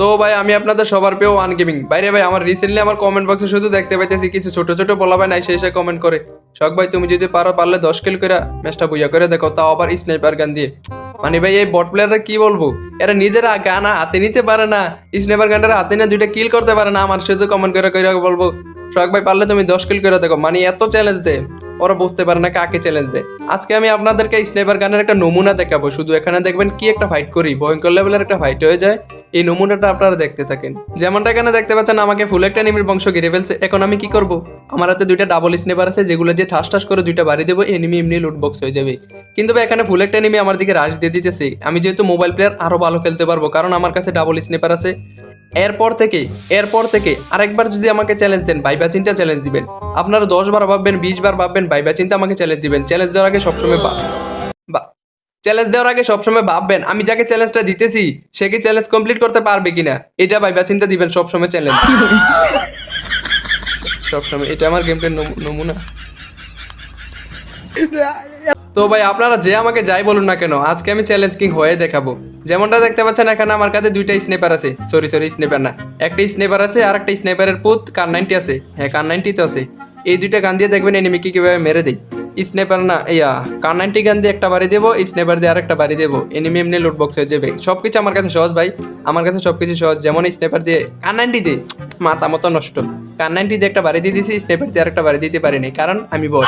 তো ভাই, আমি আপনাদের সবার পেয়েও ওয়ান গেমিং বাইরে ভাই, আমার রিসেন্টলি আমার কমেন্ট বক্সে শুধু দেখতে পাইতেছি, কিছু ছোট ছোট বলা ভাই নাই এসে কমেন্ট করে। শখ ভাই, তুমি যদি পারো, পারলে দশ কিল করে ম্যাচটা বুঝা করে দেখো, তাও আবার স্নাইপার গান দিয়ে। মানে ভাই, এই বট প্লেয়াররা কি বলব? এরা নিজেরা গান হাতে নিতে পারে না স্নাইপার গানটা হাতে নিয়ে দুইটা কিল করতে পারে না, আমার শুধু কমেন্ট করে করে বলব, শখ ভাই, পারলে তুমি দশ কিল করে দেখো। মানে এত চ্যালেঞ্জ দে, ওরা বুঝতে পারে না কাকে চ্যালেঞ্জ দেয় আজকে আমি আপনাদেরকে স্নাইপার গানের একটা নমুনা দেখাবো, শুধু এখানে দেখবেন কি একটা ফাইট করি, ভয়ঙ্কর লেভেলের একটা ফাইট হয়ে যায়। এই নমুনাটা আপনারা দেখতে থাকেন। যেমনটা এখানে দেখতে পাচ্ছেন, আমাকে ফুল একটা নিমির বংশ ঘিরে ফেলছে। এখন আমি কি করব? আমার হাতে দুইটা ডাবল স্নেপার আছে, যেগুলো দিয়ে ঠাস ঠাস করে দুইটা বাড়ি দেবো এনিমি এমনি লুট বক্স হয়ে যাবে। কিন্তু ভাই, এখানে ফুল একটা নিমি আমার দিকে রাশ দিয়ে দিতেছে। আমি যেহেতু মোবাইল প্লেয়ার আরও ভালো খেলতে পারব, কারণ আমার কাছে ডাবল স্নেপার আছে। এরপর থেকে এরপর থেকে আরেকবার যদি আমাকে চ্যালেঞ্জ দেন ভাইবা চিন্তা চ্যালেঞ্জ দিবেন। আপনারা দশ বার ভাববেন, বিশ বার ভাববেন ভাইবা চিন্তা আমাকে চ্যালেঞ্জ দিবেন। চ্যালেঞ্জ দেওয়ার আগে সবসময় বা চ্যালেঞ্জ দেওয়ার আগে সবসময় ভাববেন, আমি যাকে চ্যালেঞ্জটা দিতেছি, সে কি চ্যালেঞ্জ কমপ্লিট করতে পারবে কিনা? এটা ভাইবা চিন্তা দিবেন, সবসময় চ্যালেঞ্জ সবসময়, এটা আমার গেমপ্লের নমুনা। তো ভাই, আপনারা যে আমাকে যাই বলুন না কেন, আজকে আমি চ্যালেঞ্জ কিং হয়ে দেখাবো। যেমনটা দেখতে পাচ্ছেন এখানে আমার কাছে দুইটা স্নেপার আছে। সরি সরি স্নেপার না। একটা স্নেপার আছে আর একটা স্নেপারের পুত কার নাইনটি আছে। হ্যাঁ কার নাইনটি তো আছে। এই দুইটা গান দিয়ে দেখবেন এনিমিকে কীভাবে মেরে দিই স্নেপার না ইয়া কার নাইনটি গান দিয়ে একটা বাড়ি দেবো স্নেপার দিয়ে আরেকটা বাড়ি দেবো। এনিমি এমনি লুট বক্স হয়ে যাবে। সবকিছু আমার কাছে সহজ ভাই। আমার কাছে সবকিছু সহজ। যেমন স্নেপার দিয়ে কার নাইনটি দিয়ে মাথা মতো নষ্ট। কার নাইনটি দিয়ে একটা বাড়ি দিয়ে দিয়েছি স্নেপার দিয়ে আরেকটা বাড়ি দিতে পারিনি কারণ আমি বল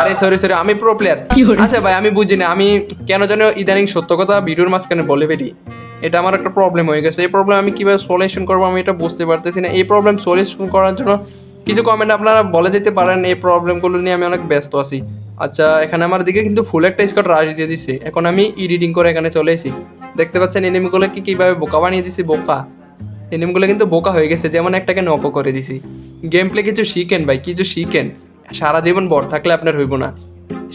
আরে সরি সরি আমি প্রো প্লেয়ার আচ্ছা ভাই আমি বুঝি না আমি কেন যেন ইদানিং সত্য কথা ভিডিওর মাঝখানে বলে বেরি এটা আমার একটা প্রবলেম হয়ে গেছে। এই প্রবলেম আমি কীভাবে সলিউশন করব আমি এটা বুঝতে পারতেছি না। এই প্রবলেম সলিউশন করার জন্য কিছু কমেন্ট আপনারা বলে যেতে পারেন, এই প্রবলেমগুলো নিয়ে আমি অনেক ব্যস্ত আছি। আচ্ছা এখানে আমার দিকে কিন্তু ফুল একটা স্কট রাশ দিয়ে দিছে। এখন আমি এডিটিং করে এখানে চলে এসেছি। দেখতে পাচ্ছেন এনিমিগুলো কি কীভাবে বোকা বানিয়ে দিছি? বোকা। এনিমগুলো কিন্তু বোকা হয়ে গেছে, যেমন একটাকে নকও করে দিছি। গেম প্লে কিছু শিখেন ভাই, কিছু শিখেন। সারা জীবন বর থাকলে আপনার হইব না।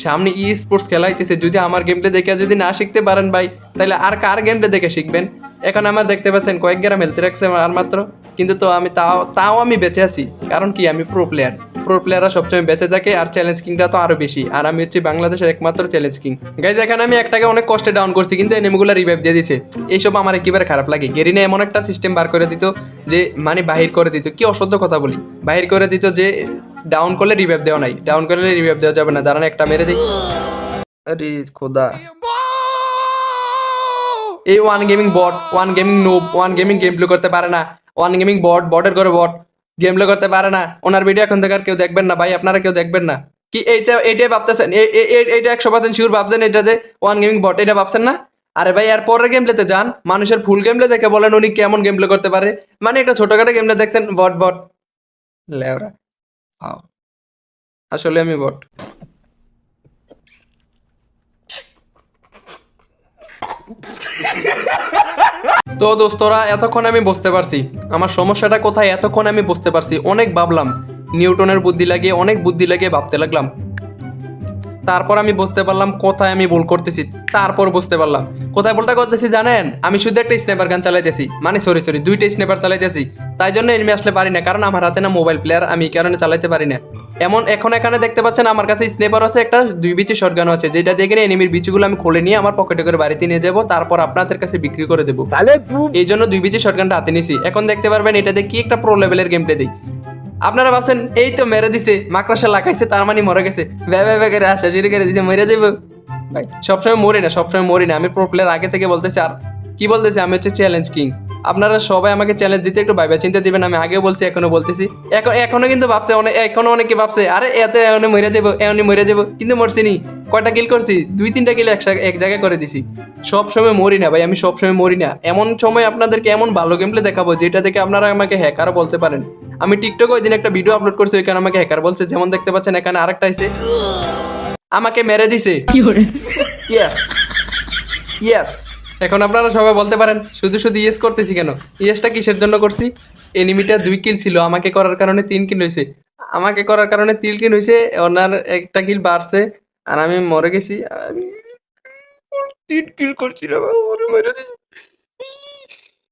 সামনে ই স্পোর্টস খেলাইতেছে যদি আমার গেম প্লে দেখে যদি না শিখতে পারেন ভাই তাহলে আর কার গেম প্লে দেখে শিখবেন? এখন আমার দেখতে পাচ্ছেন, কয়েক গ্রাম হেলতে রাখছে আর মাত্র কিন্তু তো আমি তাও তাও আমি বেঁচে আছি। কারণ কি? আমি প্রো প্লেয়ার প্রো প্লেয়াররা সবসময় বেঁচে থাকে আর চ্যালেঞ্জ কিংটা তো আরও বেশি। আর আমি হচ্ছে বাংলাদেশের একমাত্র চ্যালেঞ্জ কিং গাইজ এখানে আমি একটাকে অনেক কষ্টে ডাউন করছি, কিন্তু এনিমিগুলো রিভাইভ দিয়ে দিছে। এইসব আমার একেবারে খারাপ লাগে। গেরিনে এমন একটা সিস্টেম বার করে দিত যে মানে বাহির করে দিত। কি অসহ্য কথা বলি? বাহির করে দিত যে ডাউন করলে রিভাইভ দেওয়া নাই। ডাউন করলে রিভাইভ দেওয়া যাবে না। দাঁড়ান, একটা মেরে দিই। আরে খোদা। এই one gaming bot one gaming noob one gaming game play করতে পারে না। ওয়ান গেমিং বট বটের করে বট গেম প্লে করতে পারে না ওনার ভিডিও এখন থেকে আর কেউ দেখবেন না ভাই আপনারা কেউ দেখবেন না কি এইটা এইটাই ভাবতেছেন এইটা একশো পার্সেন্ট শিওর ভাবছেন এটা যে ওয়ান গেমিং বট এটা ভাবছেন না আরে ভাই এর পরের গেম প্লেতে যান মানুষের ফুল গেম প্লে দেখে বলেন উনি কেমন গেম প্লে করতে পারে মানে এটা ছোটখাটো গেম প্লে দেখছেন বট বট লেওরা আসলে আমি বট তো দোস্তরা, এতক্ষণ আমি বুঝতে পারছি। আমার সমস্যাটা কোথায়, এতক্ষণ আমি বুঝতে পারছি। অনেক ভাবলাম, নিউটনের বুদ্ধি লাগিয়ে অনেক বুদ্ধি লাগিয়ে ভাবতে লাগলাম। তারপর আমি বুঝতে পারলাম, কোথায় আমি ভুল করতেছি। তারপর বুঝতে পারলাম, কোথায় ভুলটা করতেছি জানেন? আমি শুধু একটা স্নেপার গান চালাইতেছি। মানে সরি সরি দুইটা স্নেপার চালাইতেছি। তাই জন্য এনিমি আসলে পারি না, কারণ আমার হাতে না মোবাইল প্লেয়ার আমি এই কারণে চালাইতে পারি না। এমন এখন এখানে দেখতে পাচ্ছেন আমার কাছে স্নেপার আছে একটা দুই বিচি শটগান আছে যেটা কিনে এনিমির বিচিগুলো আমি খুলে নিয়ে আমার পকেটে করে বাড়িতে নিয়ে যাব তারপর আপনাদের কাছে বিক্রি করে দেবো। তাহলে এই জন্য দুই বিচি শটগানটা হাতে নিছি। এখন দেখতে পারবেন এটাতে কি একটা প্রো লেভেলের গেম প্লে দিই। আপনারা ভাবছেন এই তো মেরে দিছে মাকড়সা লাগাইছে তার মানে মরে গেছে। ব্যা ব্যা করে আসা জিরে করে দিছে মরে যাব। ভাই সবসময় মরি না সবসময় মরি না। আমি প্রো প্লেয়ার আগে থেকে বলতেছি আর কি বলতেছি? আমি হচ্ছে চ্যালেঞ্জ কিং আপনারা সবাই আমাকে চ্যালেঞ্জ দিতে একটু ভাইবা চিন্তা দিবেন আমি আগে বলছি এখনও বলতেছি। এখন এখনও কিন্তু ভাবছে অনেক এখনও অনেকে ভাবছে আরে এত এমনি মরে যাব এমনি মরে যাব কিন্তু মরছি নি। কয়টা কিল করছি? দুই তিনটা কিল একসা- এক জায়গায় করে দিছি। সব সময় মরি না ভাই আমি সব সময় মরি না। এমন সময় আপনাদেরকে এমন ভালো গেম প্লে দেখাবো যেটা দেখে আপনারা আমাকে হ্যাকারও বলতে পারেন। আমি টিকটকে ওই দিন একটা ভিডিও আপলোড করছি ওইখানে আমাকে হ্যাকার বলছে যেমন দেখতে পাচ্ছেন এখানে আরেকটা আছে। আমাকে মেরে দিছে। ইয়েস ইয়েস এখন আপনারা সবাই বলতে পারেন, শুধু শুধু ইয়েস করতেছি কেন? ইয়েসটা কিসের জন্য করছি? এনিমিটা দুই কিল ছিল, আমাকে করার কারণে তিন কিল হয়েছে আমাকে করার কারণে তিন কিল হয়েছে ওনার একটা কিল বাড়ছে, আর আমি মরে গেছি। তিন কিল করছি